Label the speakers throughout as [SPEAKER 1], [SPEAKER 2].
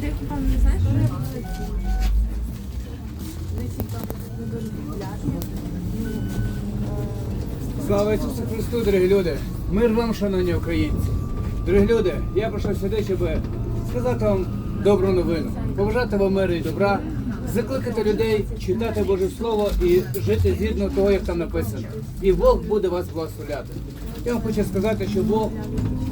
[SPEAKER 1] Знаєш?
[SPEAKER 2] Слава Ісусу Христу, дорогі люди! Мир вам, шановні українці! Дорогі люди, я прийшов сюди, щоб сказати вам добру новину, побажати вам миру і добра, закликати людей читати Боже Слово і жити згідно того, як там написано. І Бог буде вас благословляти. Я вам хочу сказати, що Бог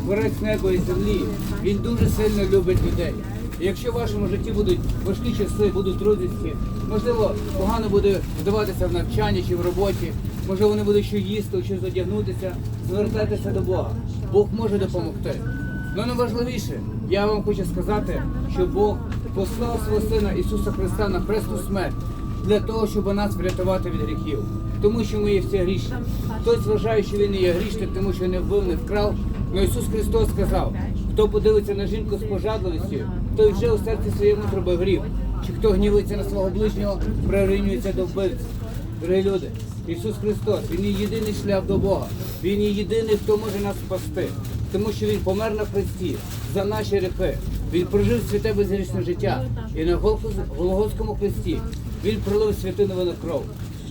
[SPEAKER 2] творець неба і землі. Він дуже сильно любить людей. Якщо в вашому житті будуть важкі часи, будуть трудності, можливо, погано буде вдаватися в навчанні чи в роботі, можливо, не буде що їсти, що задягнутися, звертайтеся до Бога. Бог може допомогти. Ну найважливіше, я вам хочу сказати, що Бог послав свого Сина Ісуса Христа на хресту смерть для того, щоб нас врятувати від гріхів. Тому що ми є всі грішні. Хтось вважає, що він не є грішним, тому що не вбив, не вкрав. Але Ісус Христос сказав, хто подивиться на жінку з пожадливістю, той вже у серці своєму зробив гріх. Чи хто гнівиться на свого ближнього, прирівнюється до вбивці. Дорогі люди, Ісус Христос, Він є єдиний шлях до Бога. Він є єдиний, хто може нас спасти. Тому що Він помер на хресті за наші гріхи. Він прожив святе безгрішне життя. І на Голгоф- Голгофському хресті Він пролив святу новину кров.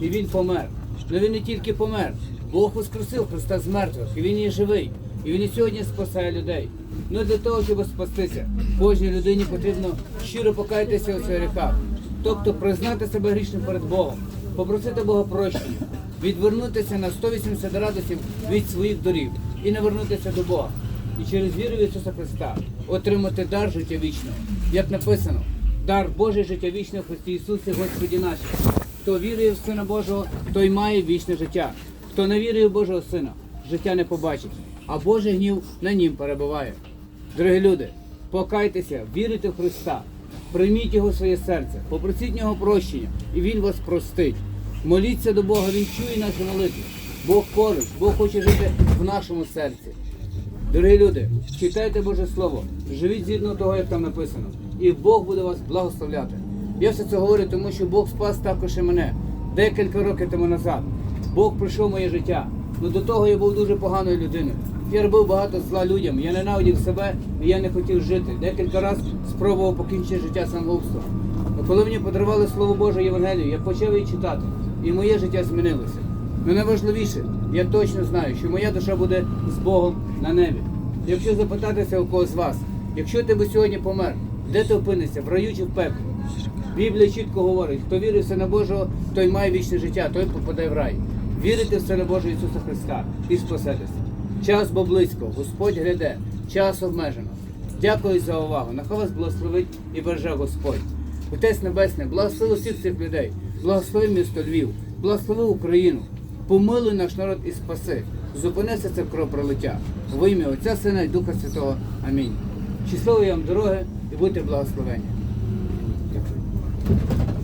[SPEAKER 2] І Він помер. Але Він не тільки помер. Бог воскресив Христа з мертвих, і Він є живий. І Він і сьогодні спасає людей. Ну для того, щоб спастися, кожній людині потрібно щиро покаятися у своїх гріхах. Тобто признати себе грішним перед Богом, попросити Бога прощення, відвернутися на 180 градусів від своїх доріг і навернутися до Бога. І через віру в Ісуса Христа отримати дар життя вічного. Як написано, дар Божий життя вічне в Христі Ісусі Господі нашому. Хто вірує в Сина Божого, той має вічне життя. Хто не вірує в Божого Сина, життя не побачить, а Божий гнів на нім перебуває. Дорогі люди, покайтеся, вірите в Христа, прийміть Його в своє серце, попросіть Нього прощення, і Він вас простить. Моліться до Бога, Він чує наші молитви. Бог поруч, Бог хоче жити в нашому серці. Дорогі люди, читайте Боже Слово, живіть згідно того, як там написано, і Бог буде вас благословляти. Я все це говорю, тому що Бог спас також і мене декілька років тому назад. Бог прийшов в моє життя. Ну до того я був дуже поганою людиною. Я робив багато зла людям, я ненавидів себе і я не хотів жити. Декілька разів спробував покінчити життя самогубством. Але коли мені подарували Слово Боже Євангелію, я почав її читати, і моє життя змінилося. Ну найважливіше, я точно знаю, що моя душа буде з Богом на небі. Якщо запитатися у когось з вас, якщо ти би сьогодні помер, де ти опинишся, в раю чи в пеклі? Біблія чітко говорить, хто вірить в Сина Божого, той має вічне життя, той попаде в рай. Вірите в Сина Божого Ісуса Христа і спасетеся. Час бо близько, Господь гряде, час обмежено. Дякую за увагу. Нехай вас благословить і береже Господь. Отець Небесний, благослови всіх цих людей, благослови місто Львів, благослови Україну, помилуй наш народ і спаси. Зупинися це кровопролиття. Во ім'я Отця Сина і Духа Святого. Амінь. Щасливої вам дороги і будьте благословені. Дякую.